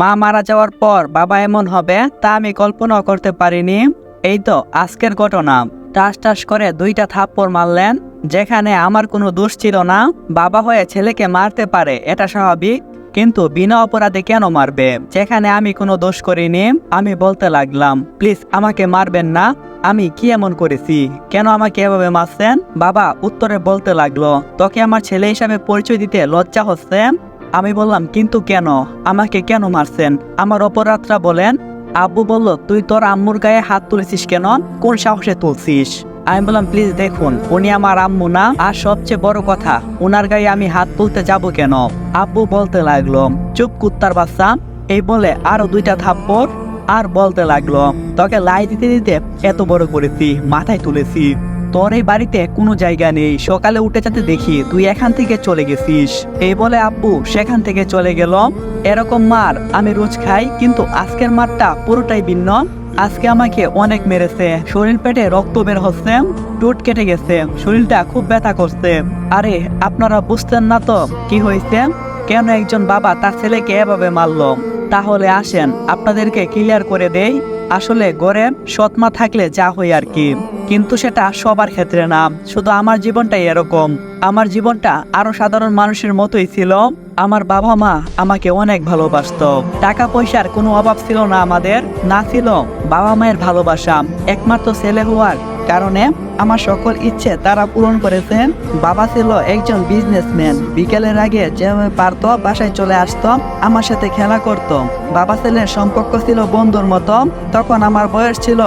মা মারা যাওয়ার পর বাবা এমন হবে, তা আমি কল্পনাও করতে পারিনি। এই তো আজকের ঘটনা। টাস টাস করে দুইটা থাপ্পড় মারলেন, যেখানে আমার কোনো দোষ ছিল না। বাবা হয়ে ছেলেকে মারতে পারে, এটা স্বাভাবিক। কিন্তু বিনা অপরাধে কেন মারবে? যেখানে আমি কোনো দোষ করিনি, আমি বলতে লাগলাম, প্লিজ আমাকে মারবেন না, আমি কি এমন করেছি? কেন আমাকে এভাবে মারছেন? বাবা উত্তরে বলতে লাগল, তোকে আমার ছেলে হিসাবে পরিচয় দিতে লজ্জা হচ্ছে? আমি বললাম, কিন্তু কেন? আমাকে কেন মারছেন? আমার অপরাধটা বলেন, আব্বু বলল, তুই তোর আম্মুর গায়ে হাত তুলেছিস কেন? কোন সাহসে তুলছিস? আমি বললাম, প্লিজ দেখুন, উনি আমার আম্মু না। আর সবচেয়ে বড় কথা ওনার গায়ে আমি হাত তুলতে যাব কেন? আব্বু বলতে লাগল, চুপ কুত্তার বাচ্চা। এই বলে আরও দুইটা থাপ্পড় আর বলতে লাগল, তোকে লাই দিতে দিতে এত বড় করেছি, মাথায় তুলেছি। তোর এই বাড়িতে কোনো জায়গা নেই। সকালে উঠে যাতে দেখি তুই এখান থেকে চলে গেছিস। এই বলে, আব্বু, সেখান থেকে চলে গেল এরকম মার আমি রোজ খাই, কিন্তু আজকের মারটা পুরোটাই ভিন্ন। আজকে আমাকে অনেক মেরেছে। শরীর পেটে রক্ত বের হচ্ছে টুট কেটে গেছে, শরীরটা খুব ব্যথা করছে। আরে, আপনারা বুঝতেন না তো কি হয়েছে? কেন একজন বাবা তার ছেলেকে এভাবে মারলো? তাহলে আসেন, আপনাদেরকে ক্লিয়ার করে দেই। আসলে গড়ে সৎমা থাকলে যা হয় আর কি। কিন্তু সেটা সবার ক্ষেত্রে না। শুধু আমার জীবনটাই এরকম। আমার জীবনটা আরও সাধারণ মানুষের মতোই ছিল। আমার বাবা মা আমাকে অনেক ভালোবাসত। টাকা পয়সার কোনো অভাব ছিল না আমাদের, না ছিল বাবা মায়ের ভালোবাসা। একমাত্র ছেলে হওয়ার কারণে আমার সকল ইচ্ছে তারা পূরণ করেছেন। বাবা ছিল একজন বিজনেসম্যান বিকেলের আগে যেভাবে পারতো বাসায় চলে আসতো, আমার সাথে খেলা করত। বাবা ছেলের সম্পর্ক ছিল বন্ধুর মতো। তখন আমার বয়স ছিল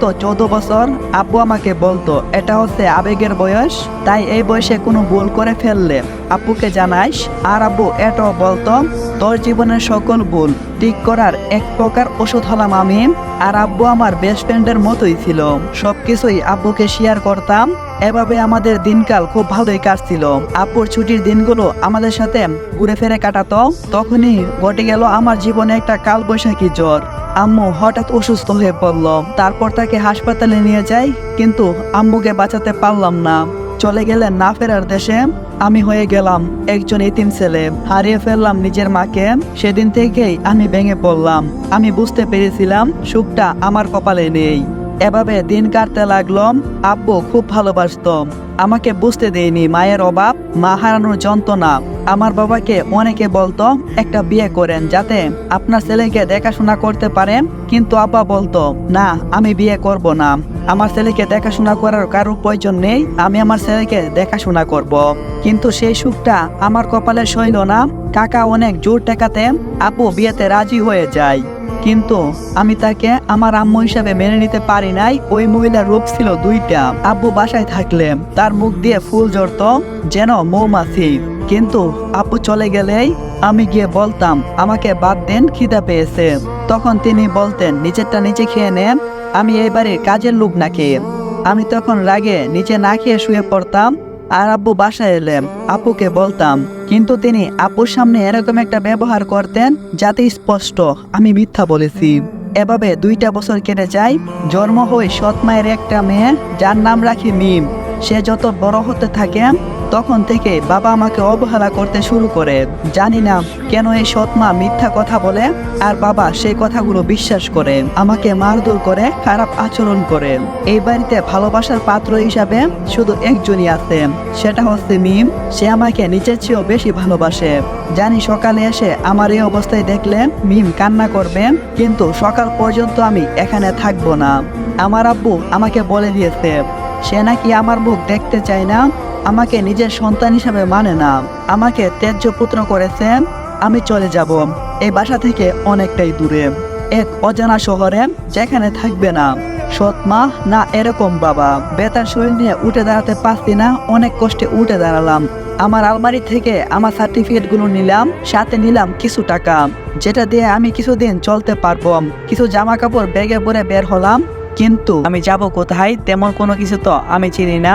তো চৌদ্দ বছর। আব্বু আমাকে বলতো, এটা হচ্ছে আবেগের বয়স, তাই এই বয়সে কোনো ভুল করে ফেললে। আব্বুকে জানাইস আর আব্বু এটাও বলতো, তোর জীবনের সকল ভুল ঠিক করার এক প্রকার ওষুধ হলাম আমি। আর আব্বু আমার বেস্ট ফ্রেন্ডের মতোই ছিল। সবকিছুই আব্বুকে শেয়ার করতাম। এভাবে আমাদের দিনকাল খুব ভালোই কাটছিল। আপুর ছুটির দিনগুলো আমাদের সাথে ঘুরে ফিরে কাটাতো। তখনই ঘটে গেল আমার জীবনে একটা কালবৈশাখী জ্বর। আম্মু হঠাৎ অসুস্থ হয়ে পড়ল। তারপর তাকে হাসপাতালে নিয়ে যাই, কিন্তু আম্মুকে বাঁচাতে পারলাম না। চলে গেলেন না ফেরার দেশে আমি হয়ে গেলাম একজন এতিম ছেলে। হারিয়ে ফেললাম নিজের মাকে। সেদিন থেকেই আমি ভেঙে পড়লাম। আমি বুঝতে পেরেছিলাম সুখটা আমার কপালে নেই। এভাবে দিন কাটতে লাগল আব্বু খুব ভালোবাসতো আমাকে বুঝতে দেয়নি মায়ের অভাব, মা হারানোর যন্ত্রণা। আমার বাবাকে অনেকে বলতো, একটা বিয়ে করেন যাতে আপনার ছেলেকে দেখাশোনা করতে পারেন। কিন্তু আব্বা বলতো, না, আমি বিয়ে করব না। আমার ছেলেকে দেখাশোনা করার কারও প্রয়োজন নেই। আমি আমার ছেলেকে দেখাশোনা করব। কিন্তু সেই সুখটা আমার কপালে সইল না। কাকা অনেক জোর টেকাতে আপু বিয়েতে রাজি হয়ে যায়। কিন্তু আমি তাকে আমার আম্মু হিসাবে মেনে নিতে পারি নাই। ওই মহিলার রূপ ছিল দুইটা। আব্বু বাসায় থাকলে তার মুখ দিয়ে ফুল জড়ত যেন মৌমাছি। কিন্তু আব্বু চলে গেলেই আমি গিয়ে বলতাম, আমাকে বাদ দেন, খিদা পেয়েছে। তখন তিনি বলতেন নিচেরটা নিচে খেয়ে নেন, আমি এই বাড়ির কাজের লোক নাকি? আমি তখন রাগে নিচে না খেয়ে শুয়ে পড়তাম, আর আব্বু বাসায় এলেন আপুকে বলতাম কিন্তু তিনি আপুর সামনে এরকম একটা ব্যবহার করতেন যাতে স্পষ্ট, আমি মিথ্যা বলেছি। এভাবে দুইটা বছর কেটে যায়, জন্ম হয়ে সৎ মায়ের একটা মেয়ে, যার নাম রাখে মিম। সে যত বড় হতে থাকে, তখন থেকে বাবা আমাকে অবহেলা করতে শুরু করে। জানি না কেন এই সৎ মা মিথ্যা কথা বলে আর বাবা সেই কথাগুলো বিশ্বাস করে। আমাকে মারধর করে, খারাপ আচরণ করে। এই বাড়িতে ভালোবাসার পাত্র হিসাবে শুধু একজনই আছে। সেটা হচ্ছে মিম। সে আমাকে নিচের চেয়েও বেশি ভালোবাসে। জানি সকালে এসে আমার এই অবস্থায় দেখলে মিম কান্না করবে, কিন্তু সকাল পর্যন্ত আমি এখানে থাকব না। আমার আব্বু আমাকে বলে দিয়েছে সে নাকি আমার মুখ দেখতে চায় না, আমাকে নিজের সন্তান হিসাবে মানে না। আমাকে ত্যায্য পুত্র করেছে, আমি চলে যাব। এই বাসা থেকে অনেকটাই দূরে। এক অজানা শহরে, যেখানে থাকবে না। সৎ মা না এরকম বাবা। বেতার শরীর নিয়ে উঠে দাঁড়াতে পারছি না, অনেক কষ্টে উঠে দাঁড়ালাম। আমার আলমারি থেকে আমার সার্টিফিকেটগুলো নিলাম, সাথে নিলাম কিছু টাকা। যেটা দিয়ে আমি কিছুদিন চলতে পারব। কিছু জামা কাপড় ব্যাগে পরে বের হলাম কিন্তু আমি যাব কোথায়? তেমন কোনো কিছু তো আমি চিনি না।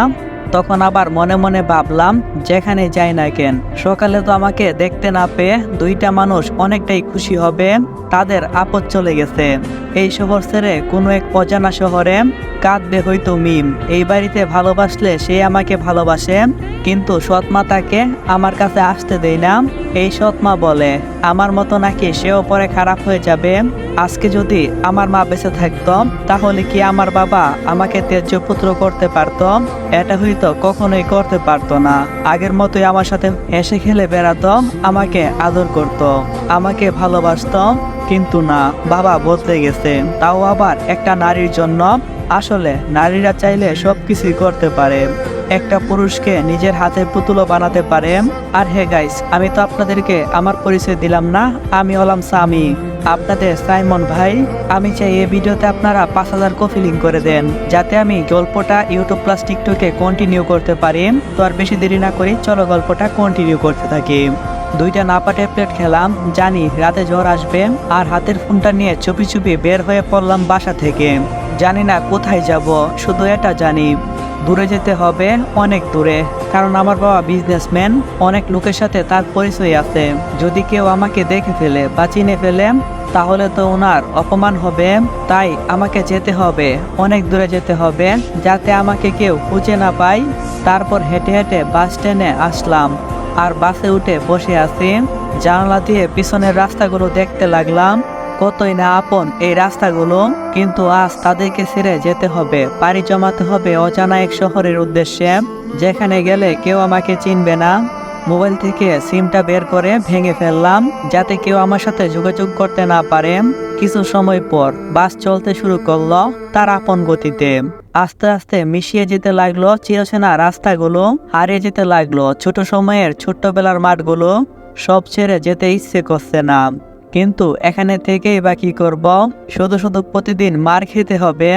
তখন আবার মনে মনে ভাবলাম, যেখানে যাই না কেন? সকালে তো আমাকে দেখতে না পেয়ে দুইটা মানুষ অনেকটাই খুশি হবে, তাদের আপদ চলে গেছে। এই শহর ছেড়ে কোনো এক অজানা শহরে কাঁদবে হয়তো মিম। এই বাড়িতে ভালোবাসলে সে আমাকে ভালোবাসে, কিন্তু সৎমা তাকে আমার কাছে আসতে দেয় না। এই সৎমা বলে, আমার মতো নাকি সেও পরে খারাপ হয়ে যাবে? আজকে যদি আমার মা বেঁচে থাকতো, তাহলে কি আমার বাবা আমাকে ত্যায্য পুত্র করতে পারতো? এটা হয়তো কখনোই করতে পারতো না। আগের মতোই আমার সাথে এসে খেলে বেড়াতো আমাকে আদর করত। আমাকে ভালোবাসতম, কিন্তু না, বাবা বদলে গেছে। তাও আবার একটা নারীর জন্য আসলে নারীরা চাইলে সব কিছুই করতে পারে। একটা পুরুষকে নিজের হাতে পুতুলও বানাতে পারে। আর হে গাইস আমি তো আপনাদেরকে আমার পরিচয় দিলাম না, আমি হলাম সামি আপনাদের সাইমন ভাই, আমি চাই এই ভিডিওতে আপনারা পাঁচ হাজার কপি লিঙ্ক করে দেন, যাতে আমি গল্পটা ইউটিউব প্লাস টিকটকে কন্টিনিউ করতে পারি। তো আর বেশি দেরি না করি চলো গল্পটা কন্টিনিউ করতে থাকি। দুইটা নাপা প্লেট খেলাম, জানি রাতে জ্বর আসবে আর হাতের ফোনটা নিয়ে চুপি চুপি বের হয়ে পড়লাম বাসা থেকে। জানি না কোথায় যাব, শুধু এটা জানি। দূরে যেতে হবে অনেক দূরে, কারণ আমার বাবা বিজনেসম্যান অনেক লোকের সাথে তার পরিচয় আছে। যদি কেউ আমাকে দেখে ফেলে বা চিনে ফেলে, তাহলে তো ওনার অপমান হবে। তাই আমাকে যেতে হবে, অনেক দূরে যেতে হবে, যাতে আমাকে কেউ খুঁজে না পায়। তারপর হেঁটে হেঁটে বাস স্ট্যান্ডে আসলাম। আর বাসে উঠে বসে আছি। জানলা দিয়ে পিছনের রাস্তাগুলো দেখতে লাগলাম, কতই না আপন এই রাস্তাগুলো। কিন্তু আজ তাদেরকে ছেড়ে যেতে হবে পাড়ি জমাতে হবে অজানা এক শহরের উদ্দেশ্যে। যেখানে গেলে কেউ আমাকে চিনবে না। মোবাইল থেকে সিমটা বের করে ভেঙে ফেললাম, যাতে কেউ আমার সাথে যোগাযোগ করতে না পারে। কিছু সময় পর বাস চলতে শুরু করল তার আপন গতিতে। আস্তে আস্তে মিশিয়ে যেতে লাগল চিরচেনা রাস্তাগুলো, হারিয়ে যেতে লাগল ছোট সময়ের ছোট্টবেলার মাঠগুলো। সব ছেড়ে যেতে ইচ্ছে করছে না। কিন্তু এখানে থেকেই বা কি করব? শুধু শুধু প্রতিদিন মার খেতে হবে।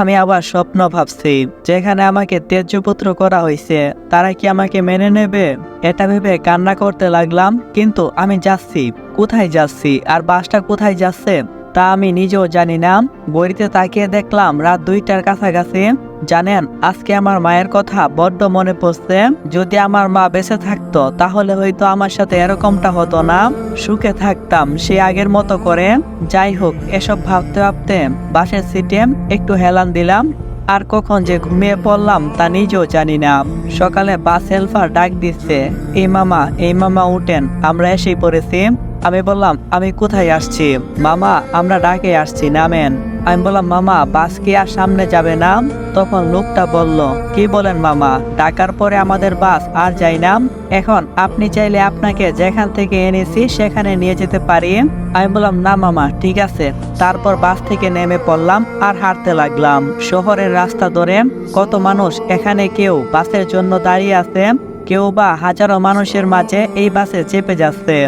আমি আবার স্বপ্ন ভাবছি, যেখানে আমাকে ত্যায্যপুত্র করা হয়েছে, তারা কি আমাকে মেনে নেবে? এটা ভেবে কান্না করতে লাগলাম, কিন্তু আমি যাচ্ছি। কোথায় যাচ্ছি? আর বাসটা কোথায় যাচ্ছে? তা আমি নিজেও জানি না। বইতে তাকিয়ে দেখলাম রাত দুইটার কাছাকাছি। জানেন, আজকে আমার মায়ের কথা বড্ড মনে পড়ছে। যদি আমার মা বেঁচে থাকতো, তাহলে হয়তো আমার সাথে এরকমটা হতো না। সুখে থাকতাম সে আগের মতো করে। যাই হোক, এসব ভাবতে ভাবতে বাসের সিটে একটু হেলান দিলাম। আর কখন যে ঘুমিয়ে পড়লাম তা নিজেও জানি না। সকালে বাস হেলফার ডাক দিচ্ছে, এই মামা এই মামা, উঠেন, আমরা এসেই পড়েছি। আমি বললাম, আমি কোথায় আসছি? মামা, আমরা ডাকে আসছি, নামেন। আমি বললাম, মামা, বাস কি আর সামনে যাবে না তখন লোকটা বলল, কি বলেন মামা, ডাকার পরে আমাদের বাস আর যাই না এখন আপনি চাইলে আপনাকে যেখান থেকে এনেছি সেখানে নিয়ে যেতে পারি। আমি বললাম, না মামা, ঠিক আছে। তারপর বাস থেকে নেমে পড়লাম আর হাঁটতে লাগলাম। শহরের রাস্তা ধরে কত মানুষ, এখানে কেউ বাসের জন্য দাঁড়িয়ে আছে, কেউ বা হাজারো মানুষের মাঝে এই বাসে চেপে যাচ্ছে।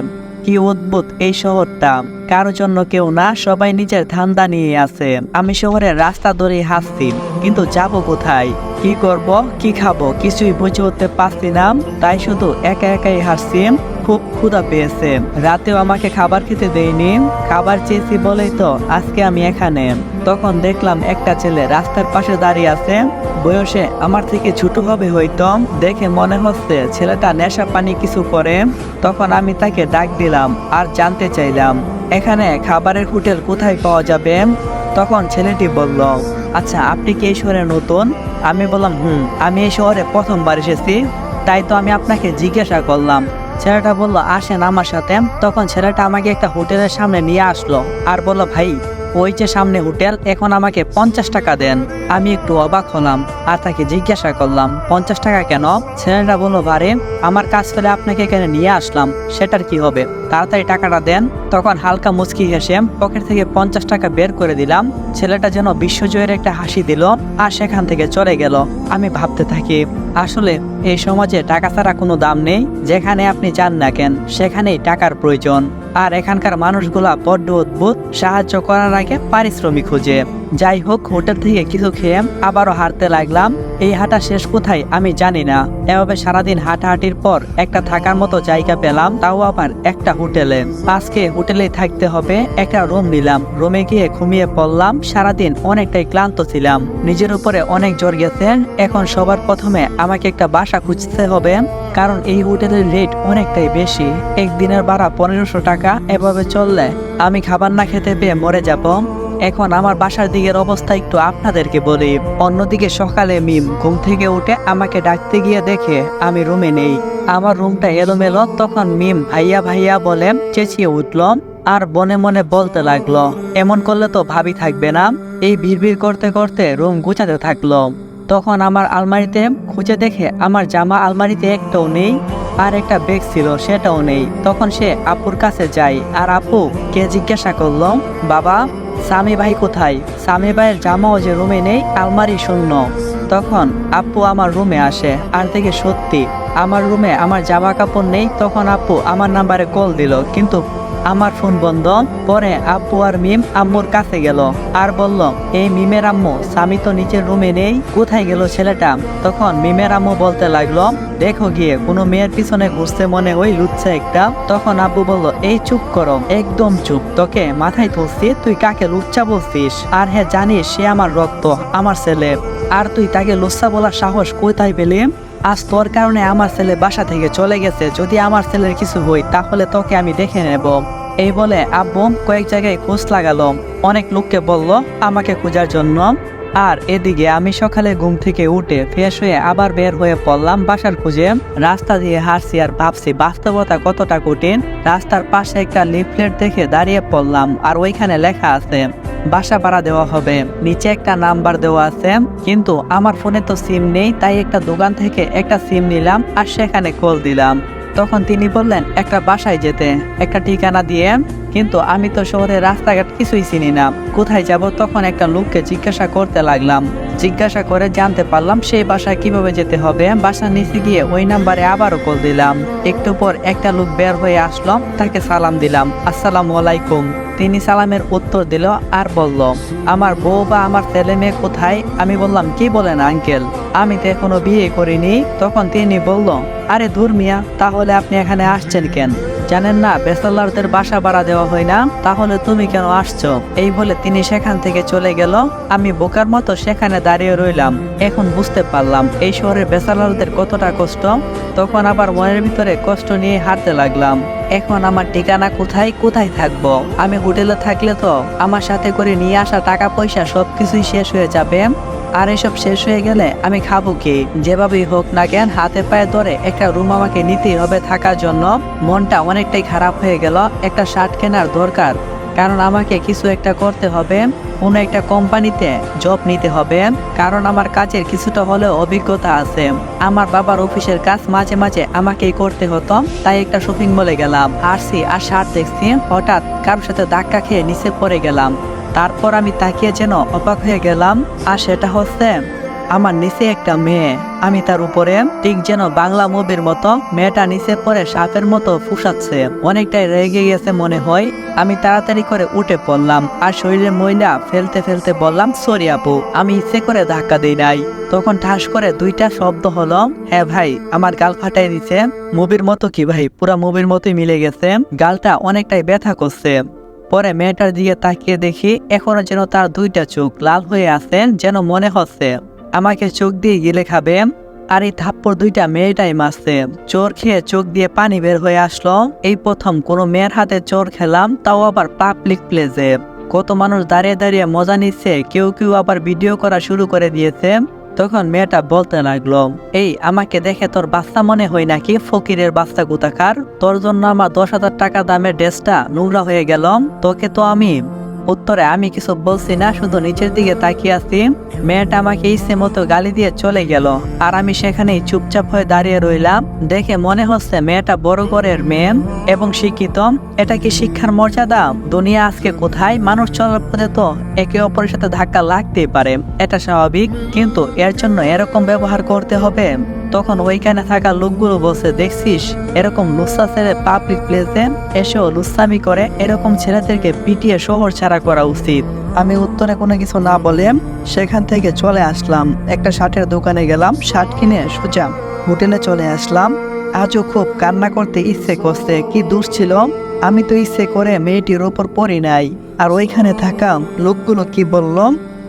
কি অদ্ভুত এই শহরটা? কারোর জন্য কেউ না, সবাই নিজের ধান্দা নিয়ে আছে আমি শহরের রাস্তা ধরে হাসছি কিন্তু যাব কোথায়? কি করব, কি খাব, কিছুই বুঝে উঠতে পারছি না, তাই শুধু একা একাই হাসছি খুব ক্ষুধা পেয়েছে। রাতেও আমাকে খাবার খেতে দেয়নি। খাবার চেয়েছি বলেই তো আজকে আমি এখানে। তখন দেখলাম একটা ছেলে রাস্তার পাশে দাঁড়িয়ে আছে। বয়সে আমার থেকে ছোট হবে হয়তো। দেখে মনে হচ্ছে ছেলেটা নেশা পানি কিছু করে। তখন আমি তাকে ডাক দিলাম, আর জানতে চাইলাম এখানে খাবারের হোটেল কোথায় পাওয়া যাবে? তখন ছেলেটি বলল আচ্ছা আপনি কি এই শহরে নতুন? আমি বললাম, হুম, আমি এই শহরে প্রথমবার এসেছি, তাই তো আমি আপনাকে জিজ্ঞাসা করলাম। ছেলেটা বলল, আসেন আমার সাথে। তখন ছেলেটা আমাকে একটা হোটেলের সামনে নিয়ে আসলো আর বলল, ভাই ওই যে সামনে হোটেল, এখন আমাকে পঞ্চাশ টাকা দেন। আমি একটু অবাক হলাম, আর তাকে জিজ্ঞাসা করলাম, পঞ্চাশ টাকা কেন? ছেলেটা বলল, বারে, আমার কাজ ফেলে আপনাকে এখানে নিয়ে আসলাম, সেটার কি হবে? তাড়াতাড়ি টাকাটা দেন। তখন হালকা মুচকি হেসে পকেট থেকে পঞ্চাশ টাকা বের করে দিলাম। ছেলেটা যেন বিশ্বজয়ের একটা হাসি দিল, আর সেখান থেকে চলে গেল। আমি ভাবতে থাকি, আসলে এই সমাজে টাকা ছাড়া কোনো দাম নেই, যেখানে আপনি যান না কেন, সেখানেই টাকার প্রয়োজন। আর এখানকার মানুষগুলা বড্ড অদ্ভুত, সাহায্য করার আগে পারিশ্রমিক খুঁজে। যাই হোক, হোটেল থেকে কিছু খেয়ে আবারও হাঁটতে লাগলাম। এই হাঁটা শেষ কোথায় আমি জানি না। এভাবে সারাদিন হাঁটাহাঁটির পর একটা থাকার মতো জায়গা পেলাম, তাও আবার একটা হোটেলে। আজকে হোটেলে থাকতে হবে, একটা রুম নিলাম। রুমে গিয়ে ঘুমিয়ে পড়লাম, সারাদিন অনেকটাই ক্লান্ত ছিলাম। নিজের উপরে অনেক জ্বর গেছেন এখন সবার প্রথমে আমাকে একটা বাসা খুঁজতে হবে। কারণ এই হোটেলের রেট অনেকটাই বেশি। একদিনের ভাড়া পনেরোশো টাকা, এভাবে চললে আমি খাবার না খেতে পেয়ে মরে যাব। এখন আমার বাসার দিকের অবস্থা একটু আপনাদেরকে বলি। অন্যদিকে সকালে মিম ঘুম থেকে উঠে আমাকে ডাকতে গিয়ে দেখে আমি রুমে নেই। আমার রুমটা এলোমেলো, তখন মিম ভাইয়া ভাইয়া বলে, চেঁচিয়ে উঠল আর মনে মনে বলতে লাগল, এমন করলে তো ভাবি থাকবে না। এই ভিড় করতে করতে রুম গুছাতে থাকল। তখন আমার আলমারিতে খুঁজে দেখে আমার জামা আলমারিতে একটাও নেই আর একটা ব্যাগ ছিল, সেটাও নেই। তখন সে আপুর কাছে যায় আর আপু, কে জিজ্ঞাসা করল, বাবা, স্বামী ভাই কোথায়? স্বামী ভাইয়ের জামাও যে রুমে নেই, আলমারি শূন্য। তখন আপু আমার রুমে আসে আর দেখে সত্যি, আমার রুমে আমার জামা কাপড় নেই। তখন আপু আমার নাম্বারে কল দিল, কিন্তু আমার ফোন বন্ধ। পরে আব্বু আর মিম আম্মুর কাছে গেল। আর বলল, এই মিমের আম্মু, স্বামী তো নিচের রুমে নেই, কোথায় গেল ছেলেটা? তখন মিমের আম্মু বলতে লাগল, দেখো গিয়ে, কোনো মেয়ের পিছনে ঘুরতে মনে ওই লুচ্ছে একটা? তখন আব্বু বলল, এই চুপ করো, একদম চুপ। তোকে মাথায় তুলছি, তুই কাকে লুচ্চা বলছিস? আর হ্যাঁ জানিস, সে আমার রক্ত, আমার ছেলে। আর তুই তাকে লুচ্চা বলার সাহস কোথায় পেলি? আজ তোর কারণে আমার ছেলে বাসা থেকে চলে গেছে। যদি আমার ছেলের কিছু হই, তাহলে তোকে আমি দেখে নেব। এই বলে আব্বু কয়েক জায়গায় খোঁজ লাগালো। অনেক লোককে বলল, আমাকে খোঁজার জন্য। আর এদিকে আমি সকালে ঘুম থেকে উঠে ফ্রেশ হয়ে আবার বের হয়ে পড়লাম বাসার খুঁজে। রাস্তা দিয়ে হাঁটছি আর ভাবছি, বাস্তবতা কতটা কঠিন? রাস্তার পাশে একটা লিফলেট দেখে দাঁড়িয়ে পড়লাম, আর ওইখানে লেখা আছে বাসা ভাড়া দেওয়া হবে। নিচে একটা নাম্বার দেওয়া আছে, কিন্তু আমার ফোনে তো সিম নেই, তাই একটা দোকান থেকে একটা সিম নিলাম আর সেখানে কল দিলাম। তখন তিনি বললেন, একটা বাসায় যেতে। একটা ঠিকানা দিয়ে কিন্তু আমি তো শহরের রাস্তাঘাট কিছুই চিনি না। কোথায় যাব তখন একটা লোককে জিজ্ঞাসা করতে লাগলাম। জিজ্ঞাসা করে জানতে পারলাম সেই বাসায় কীভাবে যেতে হবে। বাসার নিচে গিয়ে ওই নাম্বারে আবারও কল দিলাম। একটু পর একটা লোক বের হয়ে আসলো। তাকে সালাম দিলাম। আসসালামু আলাইকুম। তিনি সালামের উত্তর দিল আর বলল, আমার বউ বা আমার ছেলে মেয়ে কোথায়? আমি বললাম, কি বলেন আঙ্কেল? আমি তো এখনও বিয়ে করিনি। তখন তিনি বলল, আরে দূর মিয়া, তাহলে আপনি এখানে আসছেন কেন? জানেন না, বেসাল্লারদের বাসা ভাড়া দেওয়া হয় না? তাহলে তুমি কেন আসছো? এই বলে তিনি সেখান থেকে চলে গেল। আমি বোকার মতো সেখানে দাঁড়িয়ে রইলাম। এখন বুঝতে পারলাম, এই শহরের বেসালারদের কতটা কষ্ট। তখন আবার মনের ভিতরে কষ্ট নিয়ে হাঁটতে লাগলাম। এখন আমার ঠিকানা কোথায় কোথায় থাকব? আমি হোটেলে থাকলে তো আমার সাথে করে নিয়ে আসা টাকা পয়সা সবকিছুই শেষ হয়ে যাবে। আর এসব শেষ হয়ে গেলে আমি খাব কি? যেভাবেই হোক না কেন হাতে পায়ে ধরে একটা রুম আমাকে নিতেই হবে থাকার জন্য। মনটা অনেকটাই খারাপ হয়ে গেল, একটা শার্ট কেনার দরকার। কারণ আমাকে কিছু একটা করতে হবে, কোনো একটা কোম্পানিতে জব নিতে হবে। কারণ আমার কাজের কিছুটা হলেও অভিজ্ঞতা আছে। আমার বাবার অফিসের কাজ মাঝে মাঝে আমাকেই করতে হতো, তাই একটা শপিং মলে গেলাম। আসছি আর শার্ট দেখছি, হঠাৎ কারোর সাথে ধাক্কা খেয়ে নিচে পড়ে গেলাম। তারপর আমি তাকিয়ে যেন অবাক হয়ে গেলাম, আর সেটা হচ্ছে, আমার নিচে একটা মেয়ে। আমি তার উপরে ঠিক যেন বাংলা মুভির মতো মেয়েটা নিচে পরে সাপের মতো ফুসাচ্ছে। অনেকটাই রেগে গেছে মনে হয়। আমি তাড়াতাড়ি করে উঠে পড়লাম, আর শরীরে ময়লা ফেলতে ফেলতে বললাম, সরি আপু, আমি ইচ্ছে করে ধাক্কা দিই নাই। তখন ঠাস করে দুইটা শব্দ হলো হ্যাঁ ভাই, আমার গাল ফাটাই দিছে মুভির মতো কি ভাই? পুরা মুভির মতোই মিলে গেছে। গালটা অনেকটাই ব্যথা করছে। পরে মেয়েটার দিকে তাকিয়ে দেখি এখনও যেন তার দুইটা চোখ লাল হয়ে আছে যেন মনে হচ্ছে, আমাকে চোখ দিয়ে গিলে খাবে? আর এই থাপ্পড় দুইটা মেয়েটাই মারছে। চোর খেয়ে চোখ দিয়ে পানি বের হয়ে আসলো। এই প্রথম কোনো মেয়ের হাতে চোর খেলাম, তাও আবার পাবলিক প্লেসে কত মানুষ দাঁড়িয়ে দাঁড়িয়ে মজা নিচ্ছে, কেউ কেউ আবার ভিডিও করা শুরু করে দিয়েছে। তখন মেয়েটা বলতে লাগল, এই, আমাকে দেখে তোর বাচ্চা মনে হয় নাকি ফকিরের বাচ্চা গুতাকার তোর জন্য আমার দশ হাজার টাকা দামের ড্রেসটা নোংরা হয়ে গেল। তোকে তো আমি উত্তরে আমি কিছু বলছি না, শুধু নিচের দিকে তাকিয়ে আছি। মেয়েটা আমাকে ইচ্ছে মতো গালি দিয়ে চলে গেল। আর আমি সেখানেই চুপচাপ হয়ে দাঁড়িয়ে রইলাম। দেখে মনে হচ্ছে মেয়েটা বড় ঘরের মেয়ে এবং শিক্ষিত। এটা কি শিক্ষার মর্যাদা? দুনিয়া আজকে কোথায়? মানুষ চলার পথে তো একে অপরের সাথে ধাক্কা লাগতেই পারে। এটা স্বাভাবিক, কিন্তু এর জন্য এরকম ব্যবহার করতে হবে। তখন ওইখানে থাকা লোকগুলো বলছে, দেখছিস? এরকম লুচ্ছা ছেলে পাবলিক প্লেসে এসেও লুচ্ছামি করে। এরকম ছেলেদেরকে পিটিয়ে শহর ছাড়া করা উচিত। আমি উত্তরে কোনো কিছু না বলে সেখান থেকে চলে আসলাম। একটা শার্টের দোকানে গেলাম, শার্ট কিনে সোজা হোটেলে চলে আসলাম। আজও খুব কান্না করতে ইচ্ছে করছে, কি দূর ছিল? আমি তো ইচ্ছে করে মেয়েটির ওপর পড়ি নাই। আর ওইখানে থাকা লোকগুলো কি বলল?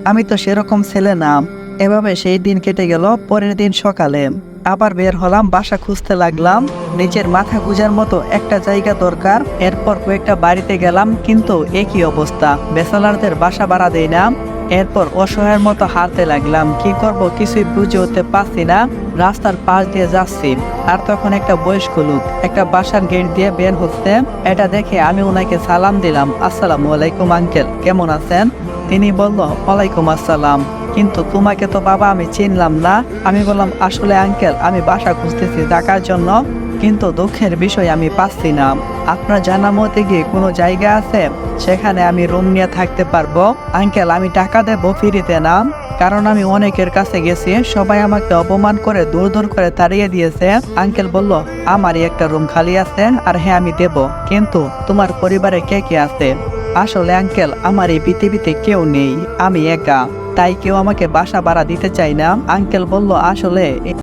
আমি তো সেরকম ছেলে না। এভাবে সেই দিন কেটে গেল পরের দিন সকালে। আবার বের হলাম, বাসা খুঁজতে লাগলাম। নিজের মাথা গুজার মতো একটা জায়গা দরকার। এরপর কয়েকটা বাড়িতে গেলাম, কিন্তু একই অবস্থা। বেসালারদের বাসা ভাড়া দেই না। এরপর অসহায়ের মতো হারতে লাগলাম। কি করব কিছুই বুঝে উঠতে পারছি না। রাস্তার পাশ দিয়ে যাচ্ছি। আর তখন একটা বয়স্ক লোক একটা বাসার গেট দিয়ে বের হচ্ছে। এটা দেখে আমি ওনাকে সালাম দিলাম। আসসালামু আলাইকুম, আঙ্কেল। কেমন আছেন? তিনি বলল, ওয়ালাইকুম আসসালাম। কিন্তু তোমাকে তো বাবা আমি চিনলাম না। আমি বললাম, আসলে আঙ্কেল, আমি বাসা খুঁজতেছি থাকার জন্য, কিন্তু দুঃখের বিষয় আমি পাচ্ছি না। আপনার জানা মতে গিয়ে কোনো জায়গা আছে? সেখানে আমি রুম নিয়ে থাকতে পারব। আঙ্কেল, আমি টাকা দেবো ফ্রিতে না। কারণ আমি অনেকের কাছে গেছি, সবাই আমাকে অপমান করে, দূর দূর করে তাড়িয়ে দিয়েছে। আঙ্কেল বলল, আমারই একটা রুম খালি আছে, আর হ্যাঁ আমি দেব। কিন্তু তোমার পরিবারে কে কে আছে? আসলে আঙ্কেল, আমার এই পৃথিবীতে কেউ নেই। আমি একা। তাই কেউ আমাকে বাসা ভাড়া দিতে চায় না। আঙ্কেল বলল আসলে